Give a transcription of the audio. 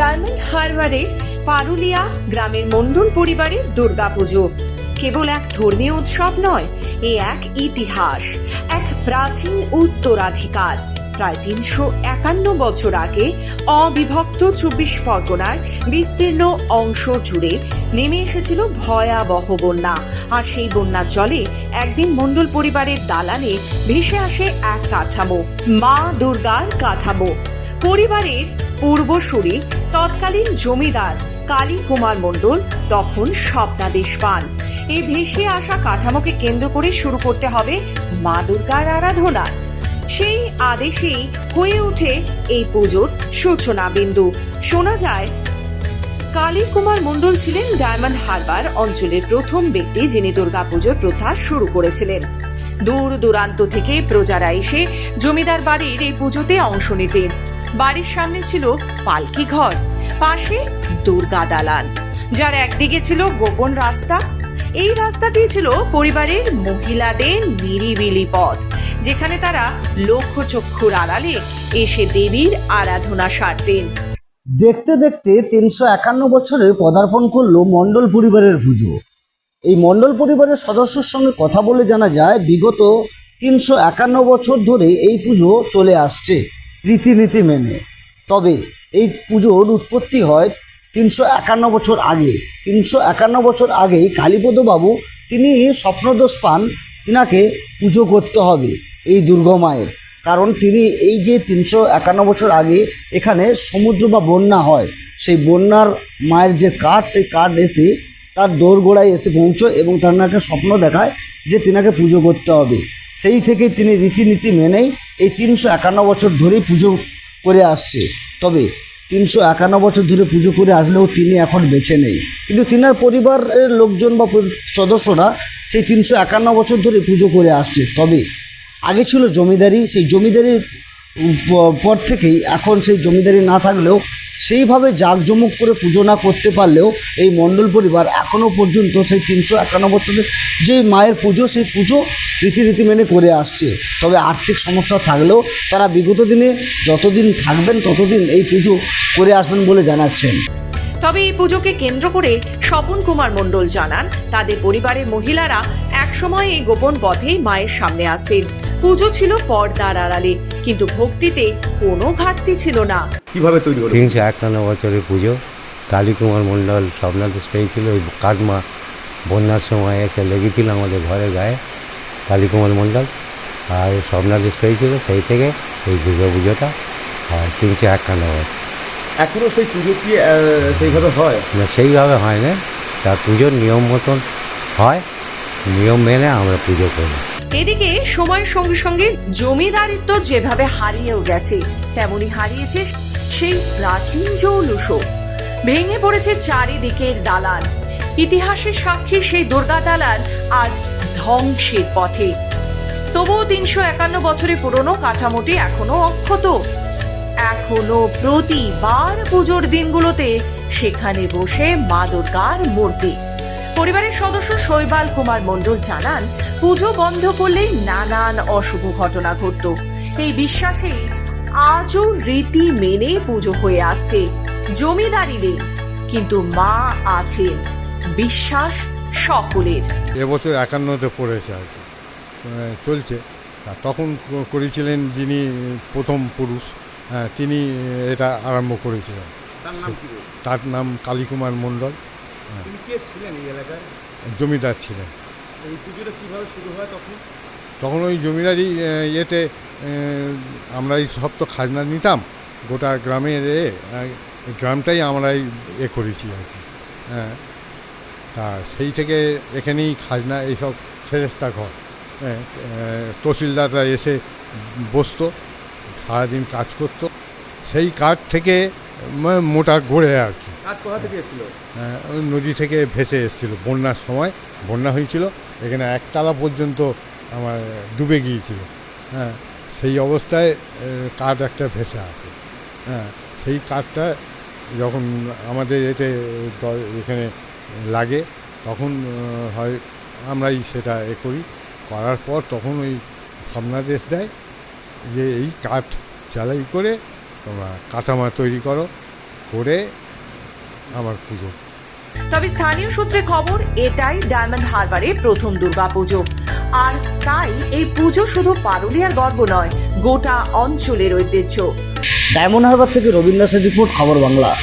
Diamond হারবারের পারুলিয়া গ্রামের মণ্ডল পরিবারের দুর্গাপুজো। কেবল এক ধর্মীয় উৎসব নয়, এ এক ইতিহাস, এক প্রাচীন উত্তরাধিকার। প্রায় তিনশো একান্ন বছর আগে অবিভক্ত চব্বিশ পরগনার বিস্তীর্ণ অংশ জুড়ে নেমে এসেছিল ভয়াবহ বন্যা। আর সেই বন্যার জলে একদিন মণ্ডল পরিবারের দালানে ভেসে আসে এক কাঠামো, মা দুর্গার কাঠামো। পরিবারের পূর্বসূরি তৎকালীন জমিদার কালী কুমার মণ্ডল, তখন স্বপ্নাদেশ পান এই ভেসে আসা কাঠামোকে কেন্দ্র করে শুরু করতে হবে মা দুর্গার আরাধনা। সেই আদেশেই হয়ে ওঠে এই পুজোর সূচনা বিন্দু। শোনা যায়, কালী কুমার মণ্ডল ছিলেন ডায়মন্ড হারবার অঞ্চলের প্রথম ব্যক্তি যিনি দুর্গাপুজোর প্রথা শুরু করেছিলেন। দূর দূরান্ত থেকে প্রজারা এসে জমিদার বাড়ির এই পুজোতে অংশ নিতেন। বাড়ির সামনে ছিল পালকি ঘর, পাশে দুর্গা দালান, যার একদিকে ছিল গোপন রাস্তা। এই রাস্তাটি ছিল পরিবারের মহিলাদের নিরিবিলি পথ, যেখানে তারা লক্ষ্য চক্ষুর আড়ালে এসে দেবীর আরাধনা সারতেন। দেখতে দেখতে তিনশো একান্ন বছরে পদার্পণ করল মণ্ডল পরিবারের পুজো। এই মণ্ডল পরিবারের সদস্যর সঙ্গে কথা বলে জানা যায়, বিগত তিনশো একান্ন বছর ধরে এই পুজো চলে আসছে। রীতিনীতি মেনে। তবে এই পুজোর উৎপত্তি হয় তিনশো একান্ন বছর আগে। তিনশো একান্ন বছর আগেই কালীপদ বাবু তিনি স্বপ্নদোষ পান, তিনাকে পুজো করতে হবে এই দুর্গা মায়ের। কারণ তিনি এই যে তিনশো একান্ন বছর আগে এখানে সমুদ্র বা বন্যা হয়, সেই বন্যার মায়ের যে কাঠ, সেই কাঠ এসে তার দোরগোড়ায় এসে পৌঁছয় এবং তার নাকে স্বপ্ন দেখায় যে তিনাকে পুজো করতে হবে। সেই থেকে তিনি রীতিনীতি মেনেই এই তিনশো একান্ন বছর ধরেই পুজো করে আসছে। তবে তিনশো একান্ন বছর ধরে পুজো করে আসলেও তিনি এখন বেঁচে নেই। কিন্তু তিনার পরিবারের লোকজন বা সদস্যরা সেই তিনশো একান্ন বছর ধরে পুজো করে আসছে। তবে আগে ছিল জমিদারি, সেই জমিদারির পর থেকেই এখন সেই জমিদারি না থাকলেও সেইভাবে জাঁকজমক করে পুজো না করতে পারলেও এই মণ্ডল পরিবার এখনও পর্যন্ত সেই তিনশো একান্ন বছরের যে মায়ের পুজো, সেই পুজো রীতিরীতি মেনে করে আসছে। তবে আর্থিক সমস্যা থাকলেও তারা বিগত দিনে যতদিন থাকবেন, ততদিন এই পুজো করে আসবেন বলে জানাচ্ছেন। তবে এই পুজোকে কেন্দ্র করে স্বপন কুমার মণ্ডল জানান, তাদের পরিবারের মহিলারা একসময় এই গোপন পথেই মায়ের সামনে আসতেন। পুজো ছিল পর্দার আড়ালে কিন্তু ভক্তিতে কোনো ঘাটতি ছিল না। কীভাবে তৈরি হলো? তিনশো একান্ন বছরের পুজো। কালীকুমার মণ্ডল স্বপ্নাদেশ পেয়েছিল ওই কাটমা বন্যার সময় এসে লেগেছিল আমাদের ঘরের গায়ে কালীকুমার মণ্ডল। আর স্বপ্নাদেশ পেয়েছিল সেই থেকে এই দুর্গা পুজোটা আর তিনশো একান্ন বছর। এখনও সেই পুজো কি সেইভাবে হয়? না সেইভাবে হয় না। তার পুজোর নিয়ম মতন হয়। নিয়ম মেনে আমরা পুজো করি। এদিকে সময়ের সঙ্গে সঙ্গে জমিদারিত্ব যেভাবে হারিয়েও গেছে তেমনি হারিয়েছে সেই প্রাচীন জৌলুস ভেঙে পড়েছে চারিদিকের দালান। ইতিহাসের সাক্ষী সেই দুর্গা দালান আজ ধ্বংসের পথে। তবুও তিনশো একান্ন বছরের পুরনো কাঠামোটি এখনও অক্ষত। এখনও প্রতিবার পুজোর দিনগুলোতে সেখানে বসে মা দুর্গার মূর্তি। পরিবারের সদস্য শৈবাল কুমার মণ্ডল জানান পুজো বন্ধ করলে নানান অশুভ ঘটনা ঘটত। এই বিশ্বাসেই আজও রীতি মেনে পুজো হয়ে আসছে। জমিদারি নেই কিন্তু মা আছেন। বিশ্বাস সকলের। এবছর একান্নতে পড়েছে আর কি। চলছে। তা তখন করেছিলেন যিনি প্রথম পুরুষ হ্যাঁ, তিনি এটা আরম্ভ করেছিলেন। তার নাম কি বলব? তার নাম কালীকুমার মণ্ডল। তিনি কে ছিলেন এই এলাকায় জমিদার ছিলেন। এই পুজোটা কীভাবে শুরু হয় তখন? তখন ওই জমিদারি ইয়েতে আমরা এই সব তো খাজনা নিতাম। গোটা গ্রামের এ গ্রামটাই আমরাই এ করেছি আর কি। হ্যাঁ। তা সেই থেকে এখানেই খাজনা এইসব সেরেস্তা ঘর হ্যাঁ তহসিলদাররা এসে বসতো সারাদিন কাজ করতো। সেই কাঠ থেকে মোটা গড়ে আর কি। কোথা থেকে এসেছিল? হ্যাঁ, ওই নদী থেকে ভেসে এসেছিল বন্যার সময়। বন্যা হয়েছিল এখানে একতলা পর্যন্ত আমার ডুবে গিয়েছিল। হ্যাঁ সেই অবস্থায় কাঠ একটা ভেসে আছে হ্যাঁ সেই কাঠটা যখন আমাদের এতে এখানে লাগে তখন হয় আমরাই সেটা এ করি। করার পর তখন ওই ভাবনাদেশ দেয় যে এই কাঠ চালাই করে তোমরা কাঁচামাল তৈরি করো করে আমার পুজো। তবে স্থানীয় সূত্রে খবর এটাই ডায়মন্ড হারবারের প্রথম দুর্গা পুজো। আর তাই এই পুজো শুধু পারুলিয়ার গর্ব নয় গোটা অঞ্চলের ঐতিহ্য। ডায়মন্ড হারবার থেকে রবীন্দ্র রিপোর্ট খবর বাংলা।